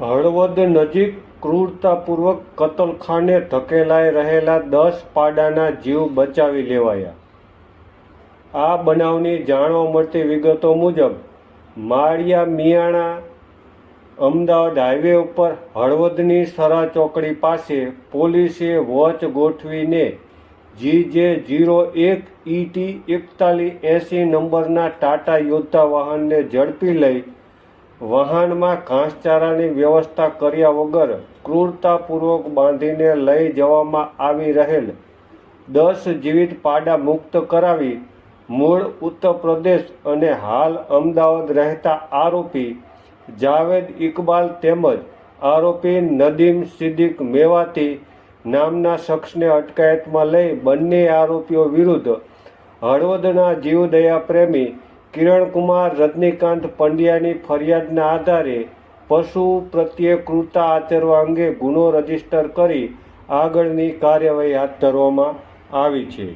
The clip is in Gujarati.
હળવદ નજીક ક્રૂરતાપૂર્વક કતલખાને ધકેલાઈ રહેલા દસ પાડાના જીવ બચાવી લેવાયા. આ બનાવની જાણવા મળતી વિગતો મુજબ, માળિયા મિયાણા અમદાવાદ હાઈવે ઉપર હળવદની સરા ચોકડી પાસે પોલીસે વોચ ગોઠવીને જી જે જીરો એક ઈટી એકતાલીસ એંસી નંબરના ટાટા યોદ્ધા વાહનને ઝડપી લઈ વાહનમાં ઘાસચારાની વ્યવસ્થા કર્યા વગર ક્રૂરતાપૂર્વક બાંધીને લઈ જવામાં આવી રહેલ દસ જીવિત પાડા મુક્ત કરાવી મૂળ ઉત્તર પ્રદેશ અને હાલ અમદાવાદ રહેતા આરોપી જાવેદ ઇકબાલ તેમજ આરોપી નદીમ સિદ્દીક મેવાતી નામના શખ્સને અટકાયતમાં લઈ બંને આરોપીઓ વિરુદ્ધ હળવદના જીવદયા પ્રેમી કિરણકુમાર રજનીકાંત પંડ્યાની ફરિયાદના આધારે પશુ પ્રત્યે ક્રૂરતા આચરવા અંગે ગુનો રજિસ્ટર કરી આગળની કાર્યવાહી હાથ ધરવામાં આવી છે.